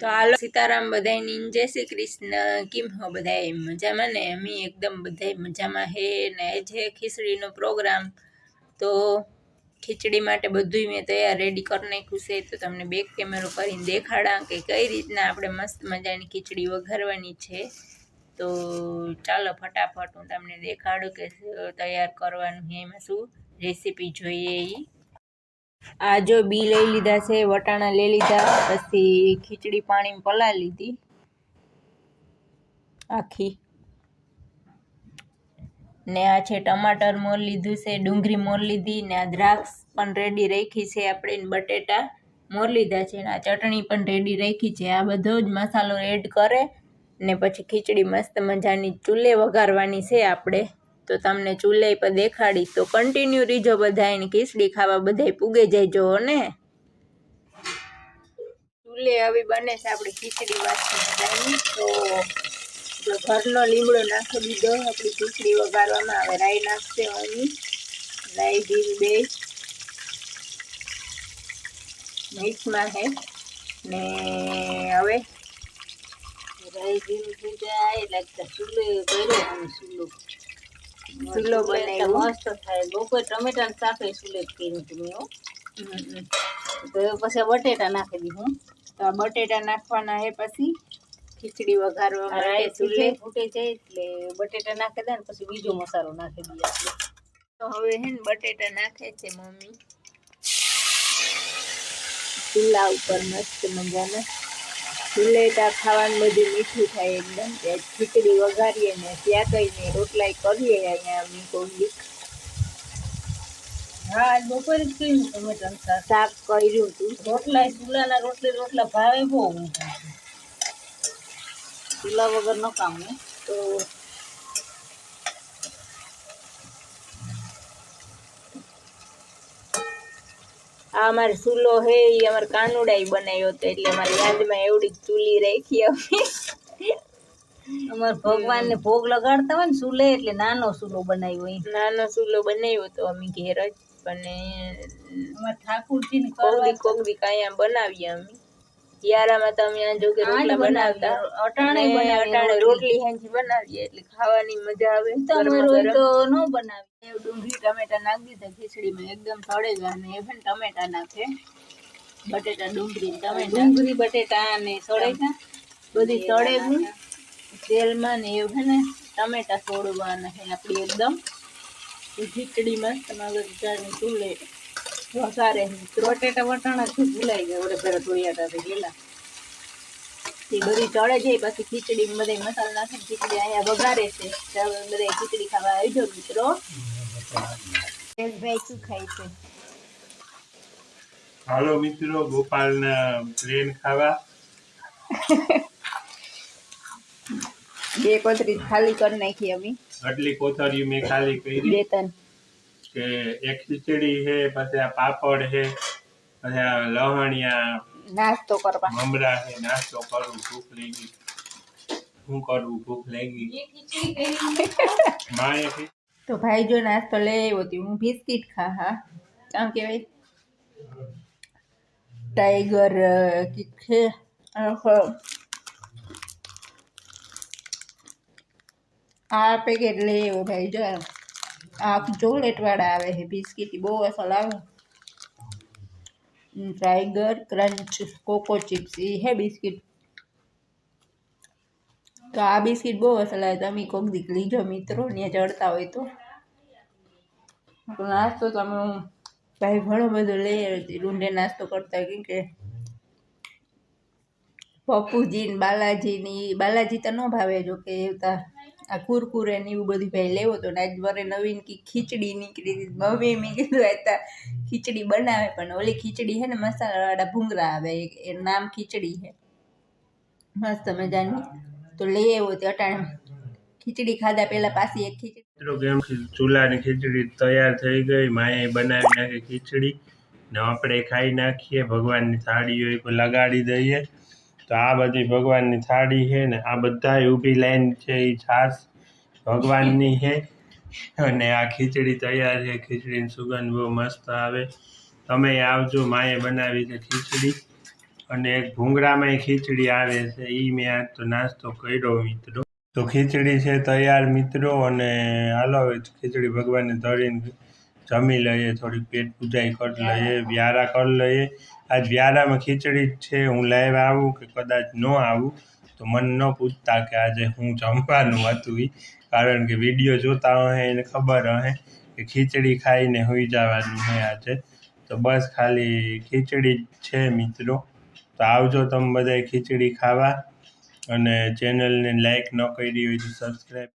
તો હાલો, સીતારામ બધાયની જય શ્રી કૃષ્ણ. કેમ હો બધાય? મજામાં ને? અમે એકદમ બધાય મજામાં હે ને? જે ખીચડીનો પ્રોગ્રામ. તો ખીચડી માટે બધું મેં તૈયાર રેડી કરી નાખ્યું છે. તો તમને બેક કેમેરો કરીને દેખાડા કે કઈ રીતના આપણે મસ્ત મજાની ખીચડી વઘારવાની છે. તો ચાલો, ફટાફટ હું તમને દેખાડું કે તૈયાર કરવાનું હે એમાં શું રેસીપી જોઈએ એ આ જો બી લઈ લીધા છે, વટાણા લઈ લીધા, પછી ખીચડી પાણી પલા લીધી. આખી. ને આ છે ટમાટર મોર લીધું છે, ડુંગળી મોર લીધી, ને આ દ્રાક્ષ પણ રેડી રાખી છે આપણે બટેટા મોર લીધા છે, ને આ ચટણી પણ રેડી રાખી છે. આ બધો જ મસાલો એડ કરે, ને પછી ખીચડી મસ્ત મજાની ચૂલે વઘારવાની છે આપણે. તો તમને ચૂલે પર દેખાડી તો કન્ટિન્યુ રીજો બધા એની ખીચડી ખાવા બધાય પૂગે જઈજો ને. ચૂલે આવી બને છે આપણી ખીચડી વાસી તો ઘરનો લીમડો નાખી દીધો આપણી ખીચડી વઘારવામાં આવે. રાઈ નાખશે અહીં. રાઈ, જીરું બે મિક્સમાં હે. ને હવે રાઈ, જીરું થઈ જાય ચૂલો કર્યો અને ચૂલો. ચૂલો બનાવ્યો. મસ્ત થાય. બપોર ટમેટા ને શાક ચૂલે જ કર્યું હતું મેં. તો પછી બટેટા નાખી દીધું તો આ બટેટા નાખવાના હે પછી ખીચડી વઘારવા માટે ચૂલે ફૂટે જાય એટલે બટેટા નાખી દે ને પછી બીજો મસાલો નાખી દઈએ તો હવે હે ને બટેટા નાખે છે મમ્મી. ચૂલા ઉપર મસ્ત મજાના તા ખાવાનું બધું મીઠું થાય એકદમ. ખીચડી વઘારીએ ને ત્યાં કહીને રોટલાય કરીએ અહીંયા અમે કોઈ હા આજ બપોરે જ કર્યું ટમેટા ને શાક શાક કર્યું હતું. રોટલા ચૂલાના રોટલી રોટલા ભાવે બહુ. ચૂલા વગર ન કામ ને તો આ અમારે ચૂલો હે એ અમારે કાનુડાઈ બનાવ્યો હતો એટલે અમારી યાદમાં એવડી ચૂલી રાખી અમે. અમારે ભગવાનને ભોગ લગાડતા હોય ને ચૂલે એટલે નાનો ચૂલો બનાવ્યો નાનો ચૂલો બનાવ્યો હતો અમે ઘેર જ અને કોકદી કરવા કોકદી કાંઈ બનાવીએ અમે. યારામાં તો અમે આ જો કે રોટલા બનાવતા. અટાણે અટાણે રોટલી. હાંજી બનાવીએ એટલે ખાવાની મજા આવે તમારે તો ન બનાવી ડુંગળી ટમેટા નાખી દીધા ખીચડીમાં એકદમ તળેલા અને એ પણ ટમેટા નાખે. બટેટા ડુંગળી તમે ટમેટા. ડુંગળી બટેટા અને સળેટા બધી તળેલું તેલમાં ને એવું છે ને ટમેટા સોડવાના છે આપણી એકદમ. એ તમારા મગજની ચૂલે બટેટા વટાણા ભૂલાઈ ગયા? ઓલે પેલા ધોયા હતા તે એ બધી ચડે છે પછી ખીચડી બધા મસાલા નાખીને ખીચડી અહીંયા વઘારે છે. તો બધા ખીચડી ખાવા આવી જાઓ મિત્રો. ભાઈ શું ખાય છે? હાલો મિત્રો ગોપાલના પ્લેન ખાવા. બે કોથરી ખાલી કરી નાખી અમે. આટલી કોથળીઓ મેં ખાલી કરી. બે ત્રણ કે એક ખીચડી છે પછી આ પાપડ છે પછી આ લહણિયા નાસ્તો કરવા. મમરા છે નાસ્તો કરું ભૂખ લાગી. શું કરવું ભૂખ લાગી. માએ તો ભાઈ જો નાસ્તો લઈ આવ્યો હતી હું બિસ્કિટ ખા હા? આમ કહેવાય? ટાઈગર અ, છે? આ પેકેટ લઈ આવ્યો ભાઈ જો આ ચોકલેટવાળા આવે છે, બિસ્કીટ, બહુ અસલ આવે. ટ્રાઈગર ક્રંચ કોકો ચિપ્સ એ હે બિસ્કિટ. તો આ બિસ્કીટ બહુ અસલ આવે, તમે કોક દીક લીજો મિત્રો ને ચડતા હોય તો. નાસ્તો તમે ભાઈ ઘણો બધો લઈ આવી રૂંઢે નાસ્તો કરતા, કેમ કે પપ્પુજી ને બાલાજી ની બાલાજી તો ન ભાવે જો કે, એવતા આ કુરકુરે ને એવું બધું ભાઈ લેવો તો ને આજ વરે નવીન કી ખીચડી નીકળી હતી. મમ્મી મેં કીધું આતા ખીચડી બનાવે. પણ ઓલી ખીચડી છે ને મસાલાવાળા ભૂંગરા આવે, એ- એનું નામ ખીચડી છે. મસ્ત મજાની. તો લઈ આવ્યો તે અટાણે. ખીચડી ખાધા પહેલા પાછી એક ખીચડી. મિત્રો, કેમ છે? ચૂલાની ખીચડી તૈયાર થઈ ગઈ. માએ બનાવી નાખી ખીચડી ને આપણે ખાઈ નાખીએ. ભગવાનની થાળી હોય તો લગાડી દઈએ. તો આ બધી ભગવાનની થાળી છે ને, આ બધા ઊભી લાઈન છે એ છાશ ભગવાનની છે. અને આ ખીચડી તૈયાર છે, ખીચડીની સુગંધ બહુ મસ્ત આવે. તમે આવજો, માએ બનાવી છે ખીચડી. અને એક ભૂંગળામાં ખીચડી આવે છે એ મેં આજ તો નાસ્તો કર્યો મિત્રો. તો ખીચડી છે તૈયાર મિત્રો, અને હાલો ખીચડી ભગવાનને ધરીને જમી લઈએ થોડી પેટ પૂજાઈ કરી લઈએ, વ્યારા કરી લઈએ. આજ વ્યારામાં ખીચડી જ છે, હું લાઈવ આવું કે કદાચ ન આવું, તો મન ન પૂછતા કે આજે હું જમવાનું હતું એ કારણ કે વીડિયો જોતા હોય એને ખબર હશે કે ખીચડી ખાઈને હોઈ જવાનું છે આજે. તો બસ ખાલી ખીચડી જ છે મિત્રો. તો આવજો તમે બધાય ખીચડી ખાવા. અને ચેનલને લાઈક ન કરી હોય તો સબસ્ક્રાઈબ